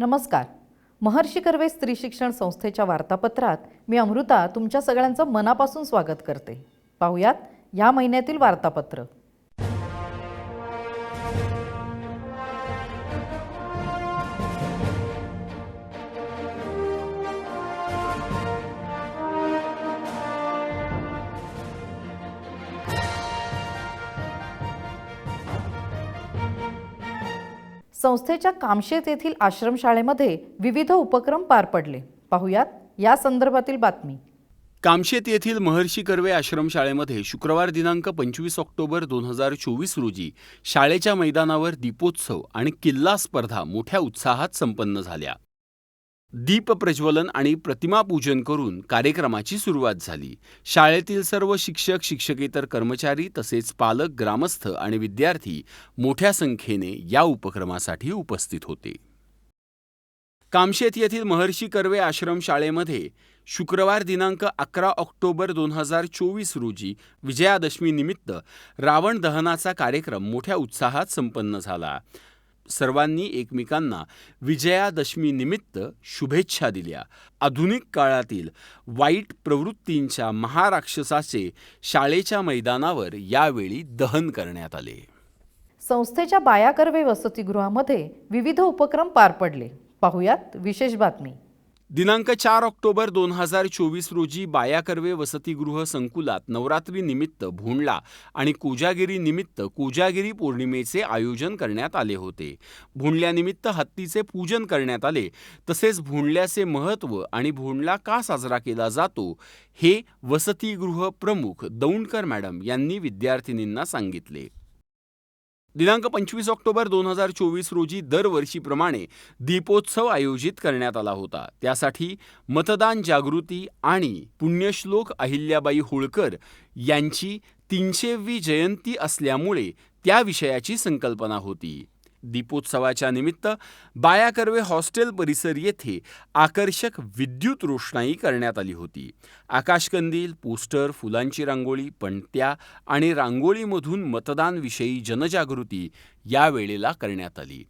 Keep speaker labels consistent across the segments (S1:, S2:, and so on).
S1: नमस्कार. महर्षी कर्वे स्त्री शिक्षण संस्थेच्या वार्तापत्रात मी अमृता तुमच्या सगळ्यांचं मनापासून स्वागत करते. पाहुयात या महिन्यातील वार्तापत्र. संस्थेच्या कामशेत येथील आश्रमशाळेमध्ये विविध उपक्रम पार पडले. पाहुयात या संदर्भातील बातमी.
S2: कामशेत येथील महर्षी कर्वे आश्रमशाळेमध्ये शुक्रवार दिनांक पंचवीस ऑक्टोबर दोन हजार चोवीस रोजी शाळेच्या मैदानावर दीपोत्सव आणि किल्ला स्पर्धा मोठ्या उत्साहात संपन्न झाल्या. दीप प्रज्वलन आणि प्रतिमा पूजन करून कार्यक्रमाची सुरुवात झाली. शाळेतील सर्व शिक्षक शिक्षकेतर कर्मचारी तसेच पालक ग्रामस्थ आणि विद्यार्थी मोठ्या संख्येने या उपक्रमासाठी उपस्थित होते. कामशेत येथील महर्षी कर्वे आश्रम शाळेमध्ये शुक्रवार दिनांक अकरा ऑक्टोबर दोन हजार चोवीस रोजी विजयादशमी निमित्त रावण दहनाचा कार्यक्रम मोठ्या उत्साहात संपन्न झाला. सर्वांनी एकमेकांना विजयादशमी निमित्त शुभेच्छा दिल्या. आधुनिक काळातील वाईट प्रवृत्तींच्या महाराक्षसाचे शाळेच्या मैदानावर यावेळी दहन करण्यात आले.
S1: संस्थेच्या बाया कर्वे वसतिगृहामध्ये विविध उपक्रम पार पडले. पाहुयात विशेष बातमी.
S2: दिनांक चार ऑक्टोबर दोन हजार चोवीस रोजी बाया कर्वे वसतिगृह संकुलात नवरात्रीनिमित्त भोंडला आणि कोजागिरी निमित्त कोजागिरी पौर्णिमेचे आयोजन करण्यात आले होते. भोंडल्यानिमित्त हत्तीचे पूजन करण्यात आले. तसेच भोंडल्याचे महत्त्व आणि भोंडला का साजरा केला जातो हे वसतिगृह प्रमुख दौंडकर मॅडम यांनी विद्यार्थिनींना सांगितले. दिनांक पंचवीस ऑक्टोबर दोन हजार चोवीस रोजी दरवर्षीप्रमाणे दीपोत्सव आयोजित करण्यात आला होता. त्यासाठी मतदान जागृती आणि पुण्यश्लोक अहिल्याबाई होळकर यांची तीनशेवी जयंती असल्यामुळे त्या विषयाची संकल्पना होती. दीपोत्सवाच्या निमित्त बाया कर्वे हॉस्टेल परिसर येथे आकर्षक विद्युत रोषणाई करण्यात आली होती. आकाशकंदील पोस्टर फुलांची रांगोळी पणत्या आणि रांगोळीमधून मतदानविषयी जनजागृती या वेळेला करण्यात आली.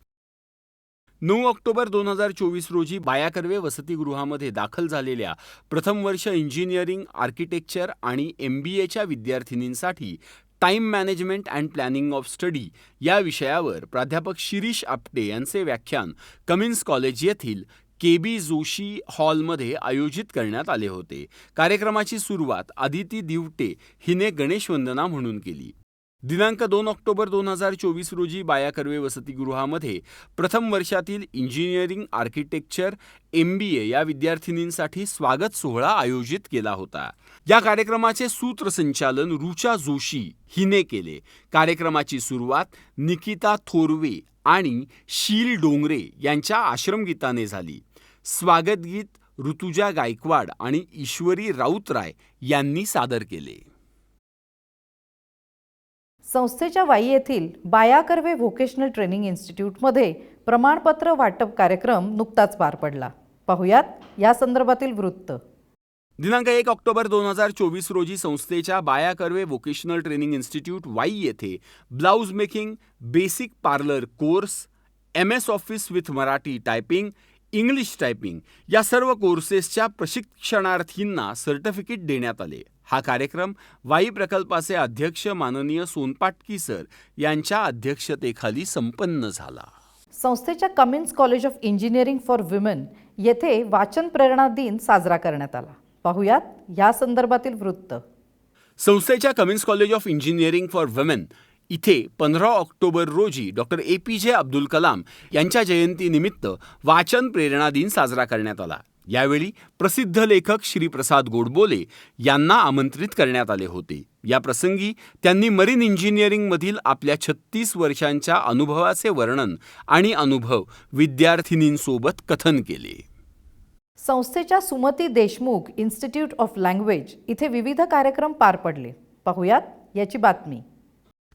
S2: नऊ ऑक्टोबर दोन हजार चोवीस रोजी बाया कर्वे वसतिगृहामध्ये दाखल झालेल्या प्रथम वर्ष इंजिनिअरिंग आर्किटेक्चर आणि एम बी एच्या विद्यार्थिनींसाठी time management and planning of study या विषयावर प्राध्यापक शिरीष आपटे यांचे व्याख्यान कमिन्स कॉलेज येथील के बी जोशी हॉलमध्ये आयोजित करण्यात आले होते. कार्यक्रमाची सुरुवात आदिती दिवटे हिने गणेशवंदना म्हणून केली. दिनांक दोन ऑक्टोबर दोन हजार चोवीस रोजी बाया कर्वे वसतिगृहामध्ये प्रथम वर्षातील engineering architecture M B A या विद्यार्थिनींसाठी स्वागत सोहळा आयोजित केला होता. या कार्यक्रमाचे सूत्रसंचालन रुचा जोशी हिने केले. कार्यक्रमाची सुरुवात निकिता थोरवे आणि शील डोंगरे यांच्या आश्रमगीताने झाली. स्वागतगीत ऋतुजा गायकवाड आणि ईश्वरी राऊतराय यांनी सादर केले.
S1: संस्थेच्या वाई येथील बाया कर्वे व्होकेशनल ट्रेनिंग इन्स्टिट्यूटमध्ये प्रमाणपत्र वाटप कार्यक्रम नुकताच पार पडला. पाहुयात या संदर्भातील वृत्त.
S2: दिनांक एक ऑक्टोबर दोन हजार चोवीस रोजी संस्थेच्या Baya Karve vocational training institute Wai येथे blouse making basic parlour course M S office with Marathi typing English typing या सर्व कोर्सेसच्या प्रशिक्षणार्थींना सर्टिफिकेट देण्यात आले. हा कार्यक्रम वाई प्रकल्पाचे अध्यक्ष माननीय सोनपाटकी सर यांच्या अध्यक्षतेखाली संपन्न झाला.
S1: संस्थेच्या Cummins college of engineering for women येथे वाचन प्रेरणा दिन साजरा करण्यात आला. पाहुयात या संदर्भातील वृत्त.
S2: संस्थेच्या Cummins college of engineering for women इथे पंधरा ऑक्टोबर रोजी डॉक्टर ए पी जे अब्दुल कलाम यांच्या जयंतीनिमित्त वाचन प्रेरणा दिन साजरा करण्यात आला. यावेळी प्रसिद्ध लेखक श्रीप्रसाद गोडबोले यांना आमंत्रित करण्यात आले होते. या प्रसंगी त्यांनी मरीन इंजिनिअरिंगमधील आपल्या छत्तीस वर्षांच्या अनुभवाचे वर्णन आणि अनुभव विद्यार्थिनींसोबत कथन केले.
S1: संस्थेच्या Sumati Deshmukh institute of language इथे विविध कार्यक्रम पार पडले. पाहुयात याची बातमी.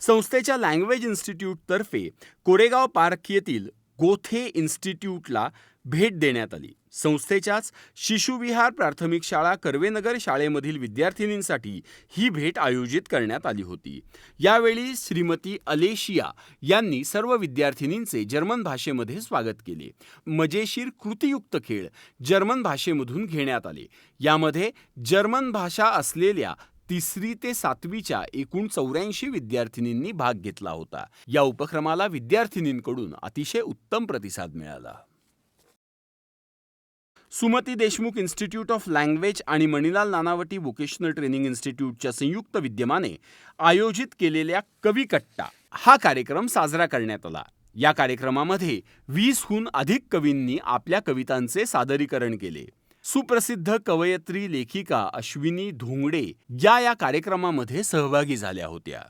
S2: संस्थेच्या लँग्वेज इन्स्टिट्यूटतर्फे कोरेगाव पार्क येथील गोथे इन्स्टिट्यूटला भेट देण्यात आली. संस्थेच्याच शिशुविहार प्राथमिक शाळा कर्वेनगर शाळेमधील विद्यार्थिनींसाठी ही भेट आयोजित करण्यात आली होती. यावेळी श्रीमती अलेशिया यांनी सर्व विद्यार्थिनींचे जर्मन भाषेमध्ये स्वागत केले. मजेशीर कृतीयुक्त खेळ जर्मन भाषेमधून घेण्यात आले. यामध्ये जर्मन भाषा असलेल्या तिसरी ते सातवीच्या एकूण चौऱ्याऐंशी विद्यार्थिनींनी भाग घेतला होता. या उपक्रमाला विद्यार्थिनींकडून अतिशय उत्तम प्रतिसाद मिळाला. Sumati Deshmukh institute of language आणि मणिलाल नानावटी व्होकेशनल ट्रेनिंग इन्स्टिट्यूटच्या संयुक्त विद्यमाने आयोजित केलेल्या कविकट्टा हा कार्यक्रम साजरा करण्यात आला. या कार्यक्रमामध्ये वीसहून अधिक कवींनी आपल्या कवितांचे सादरीकरण केले. सुप्रसिद्ध कवयत्री लेखिका अश्विनी धोंगडे या या कार्यक्रमामध्ये सहभागी झाल्या होत्या.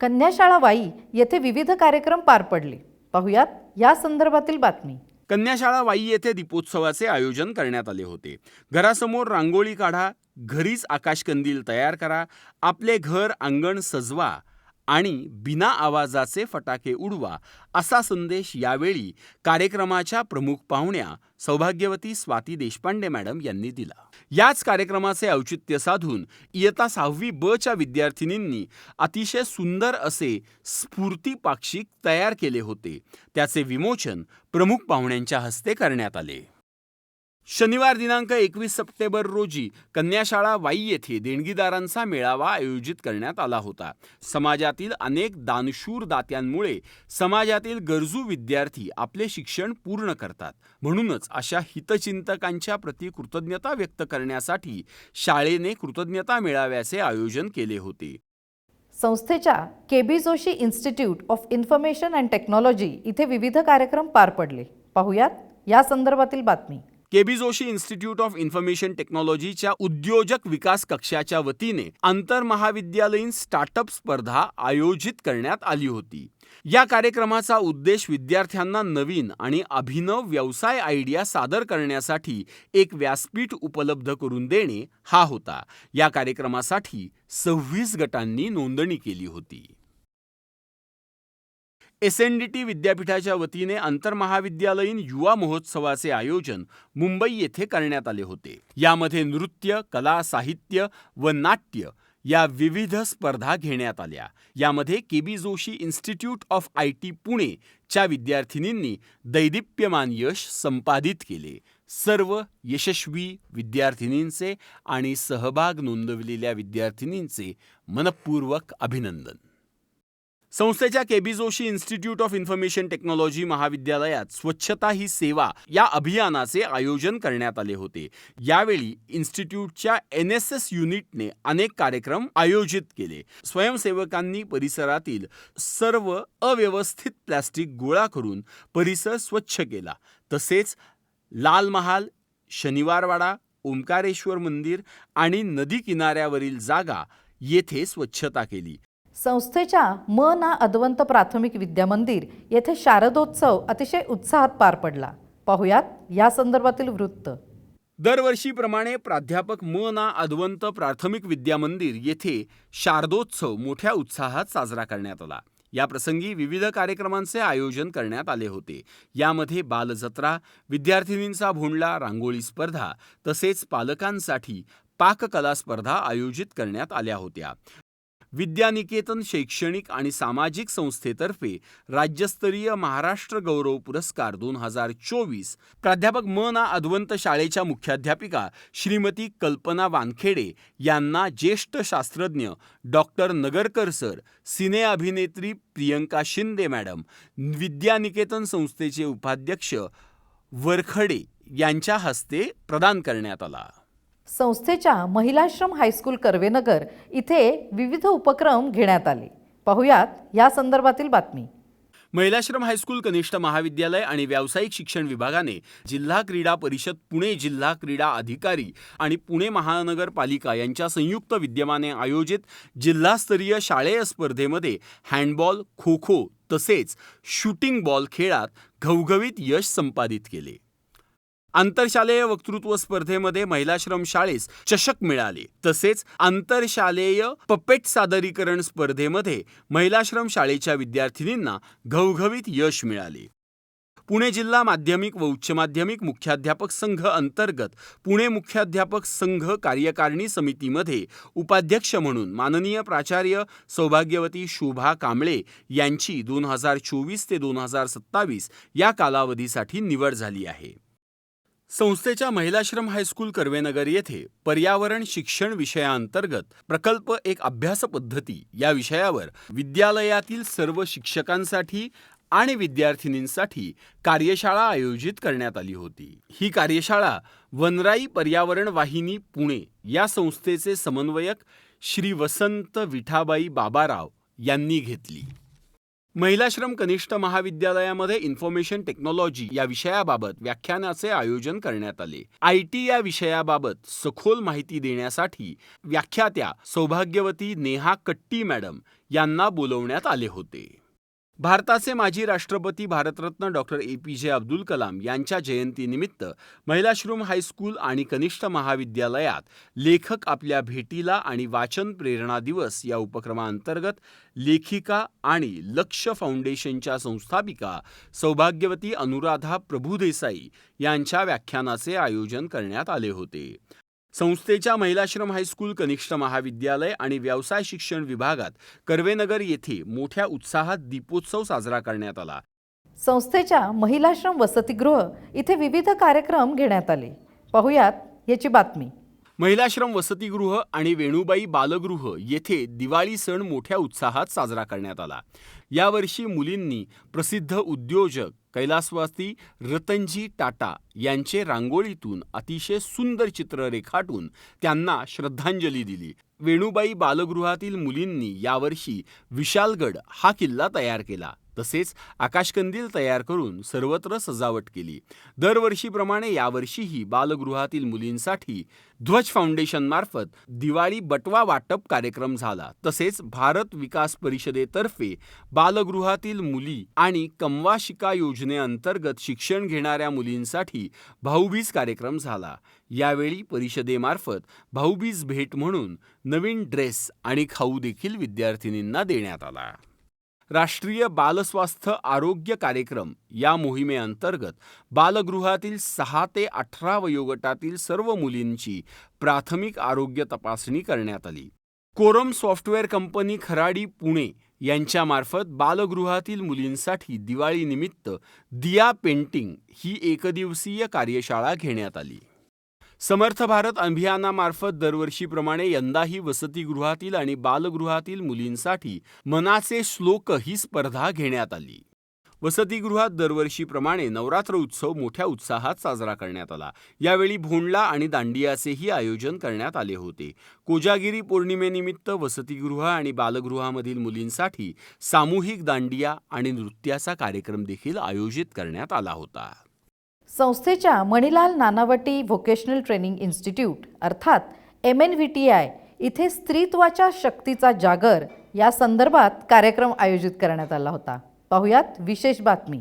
S1: कन्याशाळा वाई येथे विविध कार्यक्रम पार पडले. पाहुयात या संदर्भातील बातमी.
S2: कन्याशाळा वाई येथे दीपोत्सवाचे आयोजन करण्यात आले होते. घरासमोर रांगोळी काढा घरीच आकाशकंदील तयार करा आपले घर अंगण सजवा आणि बिना आवाजाचे फटाके उडवा असा संदेश यावेळी कार्यक्रमाच्या प्रमुख पाहुण्या सौभाग्यवती स्वाती देशपांडे मॅडम यांनी दिला. याच कार्यक्रमाचे औचित्य साधून इयत्ता सहावी ब च्या विद्यार्थिनींनी अतिशय सुंदर असे स्फूर्ती पाक्षिक तयार केले होते. त्याचे विमोचन प्रमुख पाहुण्यांच्या हस्ते करण्यात आले. शनिवार दिनांक एकवीस सप्टेंबर रोजी कन्याशाळा वाई येथे देणगीदारांचा मेळावा आयोजित करण्यात आला होता. समाजातील अनेक दानशूर दात्यांमुळे समाजातील गरजू विद्यार्थी आपले शिक्षण पूर्ण करतात. म्हणूनच अशा हितचिंतकांच्या प्रती कृतज्ञता व्यक्त करण्यासाठी शाळेने कृतज्ञता मेळाव्याचे आयोजन केले होते.
S1: संस्थेच्या K B Joshi institute of information and technology इथे विविध कार्यक्रम पार पडले. पाहुयात या संदर्भातील बातमी.
S2: KB Joshi institute of information टेक्नॉलॉजीच्या उद्योजक विकास कक्षाच्या वतीने आंतरमहाविद्यालयीन स्टार्टअप स्पर्धा आयोजित करण्यात आली होती. या कार्यक्रमाचा उद्देश विद्यार्थ्यांना नवीन आणि अभिनव व्यवसाय आयडिया सादर करण्यासाठी एक व्यासपीठ उपलब्ध करून देणे हा होता. या कार्यक्रमासाठी सव्वीस गटांनी नोंदणी केली होती. एस एन डी टी विद्यापीठाच्या वतीने आंतरमहाविद्यालयीन युवा महोत्सवाचे आयोजन मुंबई येथे करण्यात आले होते. यामध्ये नृत्य कला साहित्य व नाट्य या विविध स्पर्धा घेण्यात आल्या. यामध्ये K B Joshi institute of I T Pune च्या विद्यार्थिनींनी दैदिप्यमान यश संपादित केले. सर्व यशस्वी विद्यार्थिनींचे आणि सहभाग नोंदवलेल्या विद्यार्थिनींचे मनपूर्वक अभिनंदन. संस्थेच्या KB Joshi institute of information technology महाविद्यालयात स्वच्छता ही सेवा या अभियानाचे आयोजन करण्यात आले होते. यावेळी इन्स्टिट्यूटच्या एन एस एस युनिटने अनेक कार्यक्रम आयोजित केले. स्वयंसेवकांनी परिसरातील सर्व अव्यवस्थित प्लॅस्टिक गोळा करून परिसर स्वच्छ केला. तसेच लाल महाल शनिवारवाडा ओंकारेश्वर मंदिर आणि नदी किनाऱ्यावरील जागा येथे स्वच्छता केली.
S1: संस्थेच्या म ना अद्वंत प्राथमिक विद्या मंदिर येथे शारदोत्सव अतिशय उत्साहात पार पडला. पाहुयात या संदर्भातील वृत्त.
S2: दरवर्षीप्रमाणे प्राध्यापक म ना अद्वंत प्राथमिक विद्या मंदिर येथे शारदोत्सव मोठ्या उत्साहात साजरा करण्यात आला. या प्रसंगी विविध कार्यक्रमांचे आयोजन करण्यात आले होते. यामध्ये बालजत्रा विद्यार्थिनींचा भोंडला रांगोळी स्पर्धा तसेच पालकांसाठी पाककला स्पर्धा आयोजित करण्यात आल्या होत्या. विद्यानिकेतन शैक्षणिक आणि सामाजिक संस्थेतर्फे राज्यस्तरीय महाराष्ट्र गौरव पुरस्कार दोन हजार चोवीस. प्राध्यापक म ना अदवंत शाळेच्या मुख्याध्यापिका श्रीमती कल्पना वानखेडे यांना ज्येष्ठ शास्त्रज्ञ डॉक्टर नगरकर सर सिने अभिनेत्री प्रियंका शिंदे मॅडम विद्यानिकेतन संस्थेचे उपाध्यक्ष वरखडे यांच्या हस्ते प्रदान करण्यात आला.
S1: संस्थेच्या महिलाश्रम हायस्कूल कर्वेनगर इथे विविध उपक्रम घेण्यात आले. पाहुयात या संदर्भातील बातमी.
S2: महिलाश्रम हायस्कूल कनिष्ठ महाविद्यालय आणि व्यावसायिक शिक्षण विभागाने जिल्हा क्रीडा परिषद पुणे जिल्हा क्रीडा अधिकारी आणि पुणे महानगरपालिका यांच्या संयुक्त विद्यमाने आयोजित जिल्हास्तरीय शालेय स्पर्धेमध्ये हँडबॉल खो खो तसेच शूटिंग बॉल खेळात घवघवीत यश संपादित केले. आंतरशालेय वक्तृत्व स्पर्धेमध्ये महिलाश्रम शाळेस चषक मिळाले. तसेच आंतरशालेय पपेट सादरीकरण स्पर्धेमध्ये महिलाश्रम शाळेच्या विद्यार्थिनींना घवघवीत यश मिळाले. पुणे जिल्हा माध्यमिक व उच्च माध्यमिक मुख्याध्यापक संघ अंतर्गत पुणे मुख्याध्यापक संघ कार्यकारिणी समितीमध्ये उपाध्यक्ष म्हणून माननीय प्राचार्य सौभाग्यवती शोभा कांबळे यांची दोन हजार चोवीस ते दोन हजार सत्तावीस या कालावधीसाठी निवड झाली आहे. संस्थेच्या महिलाश्रम हायस्कूल कर्वेनगर येथे पर्यावरण शिक्षण विषयाअंतर्गत प्रकल्प एक अभ्यास पद्धती या विषयावर विद्यालयातील सर्व शिक्षकांसाठी आणि विद्यार्थिनींसाठी कार्यशाळा आयोजित करण्यात आली होती. ही कार्यशाळा वनराई पर्यावरण वाहिनी पुणे या संस्थेचे समन्वयक श्री वसंत विठाबाई बाबाराव यांनी घेतली. महिलाश्रम कनिष्ठ महाविद्यालयामध्ये इन्फॉर्मेशन टेक्नॉलॉजी या विषयाबाबत व्याख्यानाचे आयोजन करण्यात आले. आय टी या विषयाबाबत सखोल माहिती देण्यासाठी व्याख्यात्या सौभाग्यवती नेहा कट्टी मॅडम यांना बोलवण्यात आले होते. भारताचे माजी राष्ट्रपती भारतरत्न डॉक्टर ए पी जे अब्दुल कलाम यांच्या जयंतीनिमित्त महिलाश्रूम हायस्कूल आणि कनिष्ठ महाविद्यालयात लेखक आपल्या भेटीला आणि वाचन प्रेरणा दिवस या उपक्रमाअंतर्गत लेखिका आणि लक्ष फाउंडेशनच्या संस्थापिका सौभाग्यवती अनुराधा प्रभुदेसाई यांच्या व्याख्यानाचे आयोजन करण्यात आले होते. संस्थेच्या महिलाश्रम हायस्कूल कनिष्ठ महाविद्यालय आणि व्यवसाय शिक्षण विभागात कर्वेनगर येथे मोठ्या उत्साहात दीपोत्सव साजरा करण्यात आला.
S1: संस्थेच्या महिलाश्रम वसतिगृह इथे विविध कार्यक्रम घेण्यात आले. पाहुयात याची बातमी.
S2: महिलाश्रम वसतिगृह आणि वेणुबाई बालगृह येथे दिवाळी सण मोठ्या उत्साहात साजरा करण्यात आला. यावर्षी मुलींनी प्रसिद्ध उद्योजक कैलासवासी रतनजी टाटा यांचे रांगोळीतून अतिशय सुंदर चित्र रेखाटून त्यांना श्रद्धांजली दिली. वेणुबाई बालगृहातील मुलींनी यावर्षी विशालगड हा किल्ला तयार केला. तसेच आकाशकंदील तयार करून सर्वत्र सजावट केली. दरवर्षीप्रमाणे यावर्षीही बालगृहातील मुलींसाठी ध्वज फाउंडेशनमार्फत दिवाळी बटवा वाटप कार्यक्रम झाला. तसेच भारत विकास परिषदेतर्फे बालगृहातील मुली आणि कमवा शिका योजनेअंतर्गत शिक्षण घेणाऱ्या मुलींसाठी भाऊबीज कार्यक्रम झाला. यावेळी परिषदेमार्फत भाऊबीज भेट म्हणून नवीन ड्रेस आणि खाऊ देखील विद्यार्थिनींना देण्यात आला. राष्ट्रीय बालस्वास्थ्य आरोग्य कार्यक्रम या मोहिमेअंतर्गत बालगृहातील सहा ते अठरा वयोगटातील सर्व मुलींची प्राथमिक आरोग्य तपासणी करण्यात आली. Quorum software company Kharadi Pune यांच्यामार्फत बालगृहातील मुलींसाठी दिवाळीनिमित्त दिया पेंटिंग ही एकदिवसीय कार्यशाळा घेण्यात आली. समर्थ भारत अभियानामार्फत दरवर्षीप्रमाणे यंदाही वसतिगृहातील आणि बालगृहातील मुलींसाठी मनाचे श्लोक ही स्पर्धा घेण्यात आली. वसतिगृहात दरवर्षीप्रमाणे नवरात्र उत्सव मोठ्या उत्साहात साजरा करण्यात आला. यावेळी भोंडला आणि दांडियाचेही आयोजन करण्यात आले होते. कोजागिरी पौर्णिमेनिमित्त वसतिगृह आणि बालगृहामधील मुलींसाठी सामूहिक दांडिया आणि नृत्याचा कार्यक्रम देखील आयोजित करण्यात आला होता.
S1: संस्थेच्या Manilal Nanavati vocational training institute अर्थात M N V T I इथे स्त्रीत्वाच्या शक्तीचा जागर या संदर्भात कार्यक्रम आयोजित करण्यात आला होता. पाहुयात विशेष बातमी.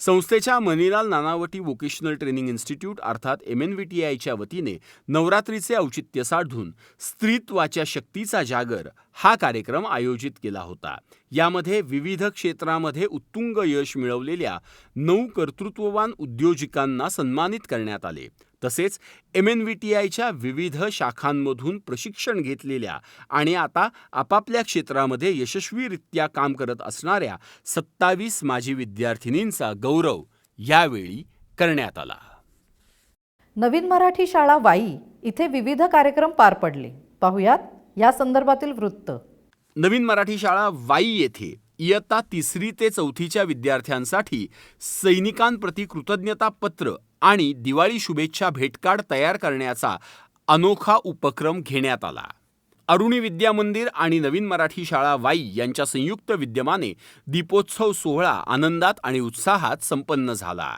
S2: संस्थेच्या Manilal Nanavati vocational training institute अर्थात एम एन व्ही टी आयच्या वतीने नवरात्रीचे औचित्य साधून स्त्रीत्वाच्या शक्तीचा जागर हा कार्यक्रम आयोजित केला होता. यामध्ये विविध क्षेत्रामध्ये उत्तुंग यश मिळवलेल्या नऊ कर्तृत्ववान उद्योजिकांना सन्मानित करण्यात आले. तसेच एम एन व्ही टी आयच्या विविध शाखांमधून प्रशिक्षण घेतलेल्या आणि आता आपापल्या क्षेत्रामध्ये यशस्वीरित्या काम करत असणाऱ्या सत्तावीस माजी विद्यार्थिनींचा गौरव यावेळी करण्यात आला.
S1: नवीन मराठी शाळा वाई इथे विविध कार्यक्रम पार पडले. पाहुयात या संदर्भातील वृत्त.
S2: नवीन मराठी शाळा वाई येथे इयत्ता तिसरी ते चौथीच्या विद्यार्थ्यांसाठी सैनिकांप्रती कृतज्ञता पत्र आणि दिवाळी शुभेच्छा भेटकार्ड तयार करण्याचा अनोखा उपक्रम घेण्यात आला. अरुणी विद्या मंदिर आणि नवीन मराठी शाळा वाई यांच्या संयुक्त विद्यमाने दीपोत्सव सोहळा आनंदात आणि उत्साहात संपन्न झाला.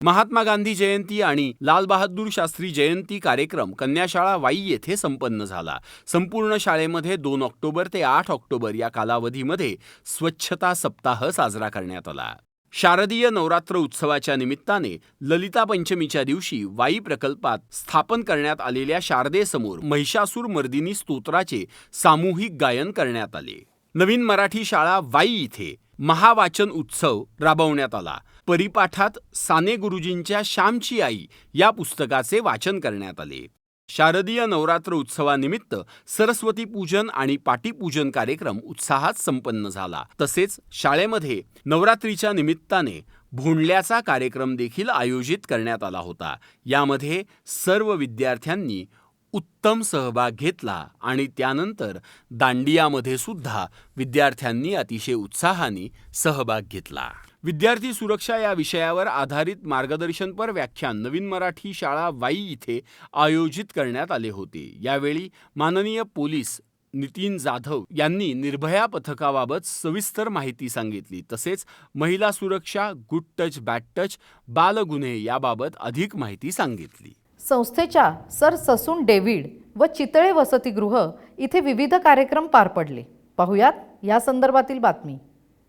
S2: महात्मा गांधी जयंती आणि लालबहादूर शास्त्री जयंती कार्यक्रम कन्याशाळा वाई येथे संपन्न झाला. संपूर्ण शाळेमध्ये दोन ऑक्टोबर ते आठ ऑक्टोबर या कालावधीमध्ये स्वच्छता सप्ताह साजरा करण्यात आला. शारदीय नवरात्र उत्सवाच्या निमित्ताने ललिता पंचमीच्या दिवशी वाई प्रकल्पात स्थापन करण्यात आलेल्या शारदेसमोर महिषासूर मर्दिनी स्तोत्राचे सामूहिक गायन करण्यात आले. नवीन मराठी शाळा वाई इथे महावाचन उत्सव राबवण्यात आला. परिपाठात साने गुरुजींच्या श्यामची आई या पुस्तकाचे वाचन करण्यात आले. शारदीय नवरात्र उत्सवानिमित्त सरस्वती पूजन आणि पाटीपूजन कार्यक्रम उत्साहात संपन्न झाला. तसेच शाळेमध्ये नवरात्रीच्या निमित्ताने भोंडल्याचा कार्यक्रम देखील आयोजित करण्यात आला होता. यामध्ये सर्व विद्यार्थ्यांनी उत्तम सहभाग घेतला आणि त्यानंतर दांडियामध्ये सुद्धा विद्यार्थ्यांनी अतिशय उत्साहाने सहभाग घेतला. विद्यार्थी सुरक्षा या विषयावर आधारित मार्गदर्शनपर व्याख्यान नवीन मराठी शाळा वाई इथे आयोजित करण्यात आले होते. यावेळी माननीय पोलीस नितीन जाधव यांनी निर्भया पथकाबाबत सविस्तर माहिती सांगितली. तसेच महिला सुरक्षा गुड टच बॅड टच बालगुन्हे याबाबत अधिक माहिती सांगितली.
S1: संस्थेच्या सर ससून डेव्हिड व चितळे वसतिगृह इथे विविध कार्यक्रम पार पडले. पाहुयात या संदर्भातील बातमी.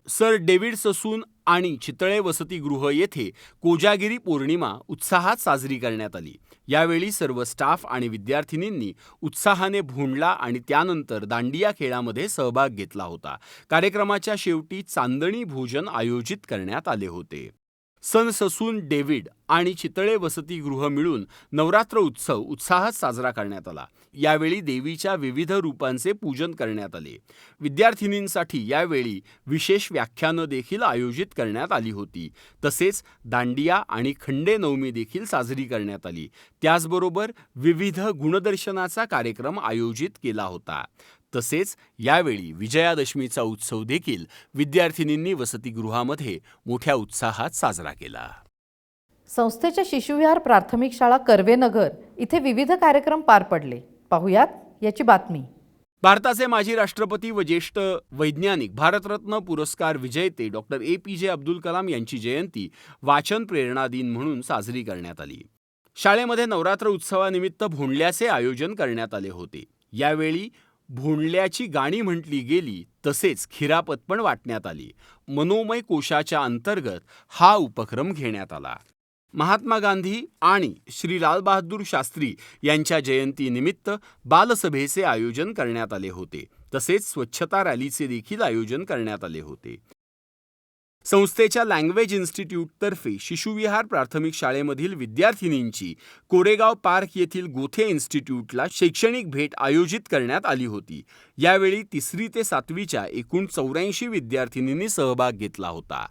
S2: सर डेव्हिड ससून आणि चितळे वसतिगृह येथे कोजागिरी पौर्णिमा उत्साहात साजरी करण्यात आली. यावेळी सर्व स्टाफ आणि विद्यार्थिनींनी उत्साहाने भोंडला आणि त्यानंतर दांडिया खेळामध्ये सहभाग घेतला होता. कार्यक्रमाच्या शेवटी चांदणी भोजन आयोजित करण्यात आले होते. सन ससून डेव्हिड आणि चितळे वसतिगृह मिळून नवरात्र उत्सव उत्साहात साजरा करण्यात आला. यावेळी देवीच्या विविध रूपांचे पूजन करण्यात आले. विद्यार्थिनींसाठी यावेळी विशेष व्याख्यानं देखील आयोजित करण्यात आली होती. तसेच दांडिया आणि खंडे नवमी देखील साजरी करण्यात आली. त्याचबरोबर विविध गुणदर्शनाचा कार्यक्रम आयोजित केला होता. तसेच यावेळी विजयादशमीचा उत्सव देखील विद्यार्थिनींनी वसतिगृहामध्ये मोठ्या उत्साहात साजरा केला.
S1: संस्थेच्या शिशुविहार प्राथमिक शाळा कर्वेनगर इथे विविध कार्यक्रम पार पडले. पाहुयात याची बातमी.
S2: भारताचे माजी राष्ट्रपती व ज्येष्ठ वैज्ञानिक भारतरत्न पुरस्कार विजेते डॉक्टर ए. पी. जे. अब्दुल कलाम यांची जयंती वाचन प्रेरणा दिन म्हणून साजरी करण्यात आली. शाळेमध्ये नवरात्र उत्सवानिमित्त भोंडल्याचे आयोजन करण्यात आले होते. यावेळी भोंडल्याची गाणी म्हटली गेली तसेच खिरापत पण वाटण्यात आली. मनोमय कोशाच्या अंतर्गत हा उपक्रम घेण्यात आला. महात्मा गांधी आणि श्री लालबहादूर शास्त्री यांच्या जयंतीनिमित्त बालसभेचे आयोजन करण्यात आले होते. तसेच स्वच्छता रॅलीचे देखील आयोजन करण्यात आले होते. संस्थेच्या लँग्वेज इन्स्टिट्यूटतर्फे शिशुविहार प्राथमिक शाळेमधील विद्यार्थिनींची कोरेगाव पार्क येथील गोथे इन्स्टिट्यूटला शैक्षणिक भेट आयोजित करण्यात आली होती. यावेळी तिसरी ते सातवीच्या एकूण चौऱ्याऐंशी विद्यार्थिनींनी सहभाग घेतला होता.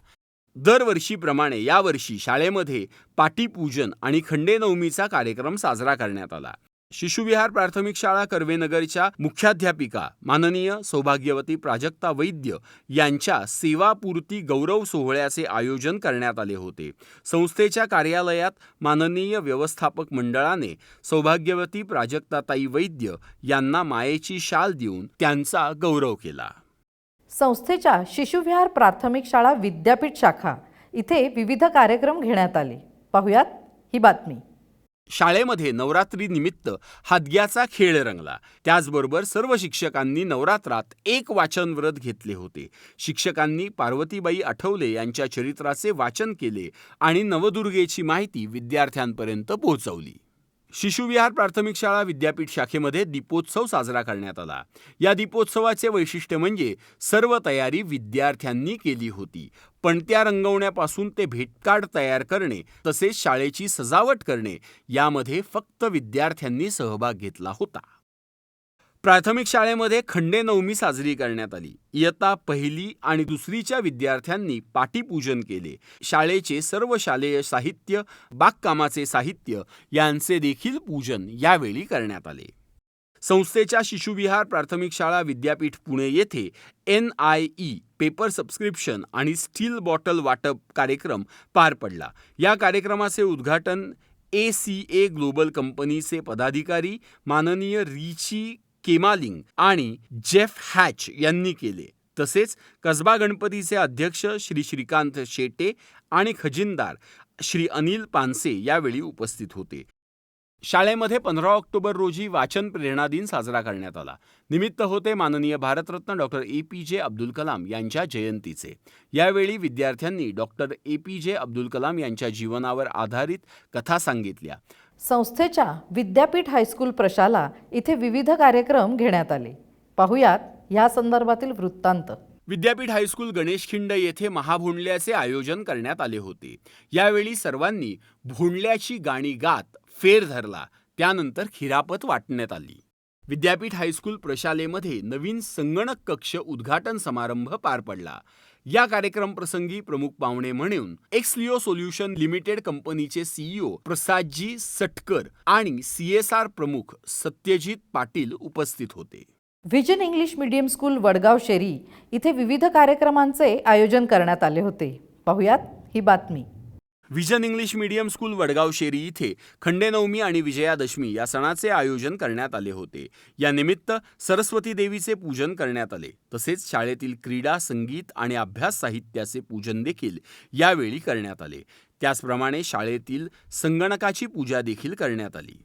S2: दरवर्षीप्रमाणे यावर्षी शाळेमध्ये पाटीपूजन आणि खंडेनवमीचा कार्यक्रम साजरा करण्यात आला. शिशुविहार प्राथमिक शाळा कर्वेनगरच्या मुख्याध्यापिका माननीय सौभाग्यवती प्राजक्ता वैद्य यांच्या सेवापूर्ती गौरव सोहळ्याचे आयोजन करण्यात आले होते. संस्थेच्या कार्यालयात माननीय व्यवस्थापक मंडळाने सौभाग्यवती प्राजक्ताताई वैद्य यांना मायेची शाल देऊन त्यांचा गौरव केला.
S1: संस्थेच्या शिशुविहार प्राथमिक शाळा विद्यापीठ शाखा. इथे विविध कार्यक्रम घेण्यात आले. पाहुयात ही बातमी.
S2: शाळेमध्ये नवरात्रीनिमित्त हादग्याचा खेळ रंगला. त्याचबरोबर सर्व शिक्षकांनी नवरात्रात एक वाचन व्रत घेतले होते. शिक्षकांनी पार्वतीबाई आठवले यांच्या चरित्राचे वाचन केले आणि नवदुर्गेची माहिती विद्यार्थ्यांपर्यंत पोहोचवली. शिशुविहार प्राथमिक शाळा विद्यापीठ शाखेमध्ये दीपोत्सव साजरा करण्यात आला. या दीपोत्सवाचे वैशिष्ट्य म्हणजे सर्व तयारी विद्यार्थ्यांनी केली होती. पणत्या रंगवण्यापासून ते भेटकार्ड तयार करणे तसेच शाळेची सजावट करणे यामध्ये फक्त विद्यार्थ्यांनी सहभाग घेतला होता. प्राथमिक शाळेमध्ये खंडे नवमी साजरी करण्यात आली. इयत्ता पहिली आणि दुसरीच्या विद्यार्थ्यांनी पाटीपूजन केले. शाळेचे सर्व शालेय साहित्य बागकामाचे साहित्य यांचे देखील पूजन यावेळी करण्यात आले. संस्थेच्या शिशुविहार प्राथमिक शाळा विद्यापीठ पुणे येथे N I E paper subscription आणि स्टील बॉटल वाटप कार्यक्रम पार पडला. या कार्यक्रमाचे उद्घाटन ए सी ए ग्लोबल कंपनीचे पदाधिकारी माननीय रिची केमालिंग आणि जेफ हॅच यांनी केले. तसेच कसबा गणपतीचे अध्यक्ष श्री श्रीकांत शेटे आणि खजिनदार श्री अनिल पानसे यावेळी उपस्थित होते. शाळेमध्ये पंधरा ऑक्टोबर रोजी वाचन प्रेरणा दिन साजरा करण्यात आला. निमित्त होते माननीय भारतरत्न डॉक्टर ए पी जे अब्दुल कलाम यांच्या जयंतीचे. यावेळी विद्यार्थ्यांनी डॉक्टर ए पी जे अब्दुल कलाम यांच्या जीवनावर आधारित कथा सांगितल्या.
S1: संस्थेच्या विद्यापीठ हायस्कूल प्रशाला इथे विविध कार्यक्रम घेण्यात आले. पाहुयात या संदर्भातील वृत्तांत.
S2: विद्यापीठ हायस्कूल गणेशखिंड येथे महाभोंडल्याचे आयोजन करण्यात आले होते. यावेळी सर्वांनी भोंडल्याची गाणी गात फेर धरला. त्यानंतर खिरापत वाटण्यात आली. विद्यापीठ हायस्कूल प्रशालेमध्ये नवीन संगणक कक्ष उद्घाटन समारंभ पार पडला. या कार्यक्रम प्रसंगी प्रमुख पाहुणे म्हणून एक्सलिओ सोल्युशन लिमिटेड कंपनीचे सीईओ प्रसादजी सटकर आणि सीएसआर प्रमुख सत्यजित पाटील उपस्थित होते.
S1: Vision English medium school Vadgaon Sheri इथे विविध कार्यक्रमांचे आयोजन करण्यात आले होते. पाहुयात ही बातमी.
S2: Vision English medium school Vadgaon Sheri इथे खंडेनवमी आणि विजयादशमी या सणाचे आयोजन करण्यात आले होते. या निमित्त सरस्वती देवीचे पूजन करण्यात आले. तसेच शाळेतील क्रीडा संगीत आणि अभ्यास साहित्याचे पूजन देखील यावेळी करण्यात आले. त्याचप्रमाणे शाळेतील संगणकाची पूजा देखील करण्यात आली.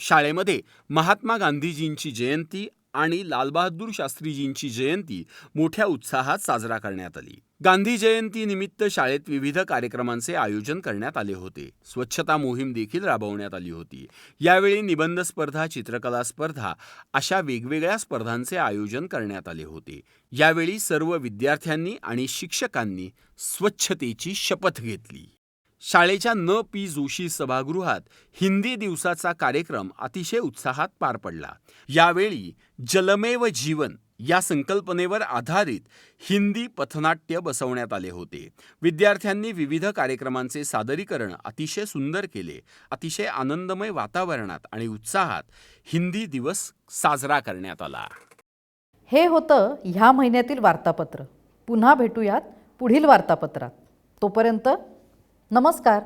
S2: शाळेमध्ये महात्मा गांधीजींची जयंती आणि लालबहादूर शास्त्रीजींची जयंती मोठ्या उत्साहात साजरा करण्यात आली. गांधी जयंती निमित्त शाळेत विविध कार्यक्रमांचे आयोजन करण्यात आले होते. स्वच्छता मोहीम देखील राबवण्यात आली होती. यावेळी निबंध स्पर्धा चित्रकला स्पर्धा अशा वेगवेगळ्या स्पर्धांचे आयोजन करण्यात आले होते. यावेळी सर्व विद्यार्थ्यांनी आणि शिक्षकांनी स्वच्छतेची शपथ घेतली. शाळेच्या न पी जोशी सभागृहात हिंदी दिवसाचा कार्यक्रम अतिशय उत्साहात पार पडला. यावेळी जलमेव जीवन या संकल्पनेवर आधारित हिंदी पथनाट्य बसवण्यात आले होते. विद्यार्थ्यांनी विविध कार्यक्रमांचे सादरीकरण अतिशय सुंदर केले. अतिशय आनंदमय वातावरणात आणि उत्साहात हिंदी दिवस साजरा करण्यात आला.
S1: हे होतं ह्या महिन्यातील वार्तापत्र. पुन्हा भेटूयात पुढील वार्तापत्रात. तोपर्यंत नमस्कार.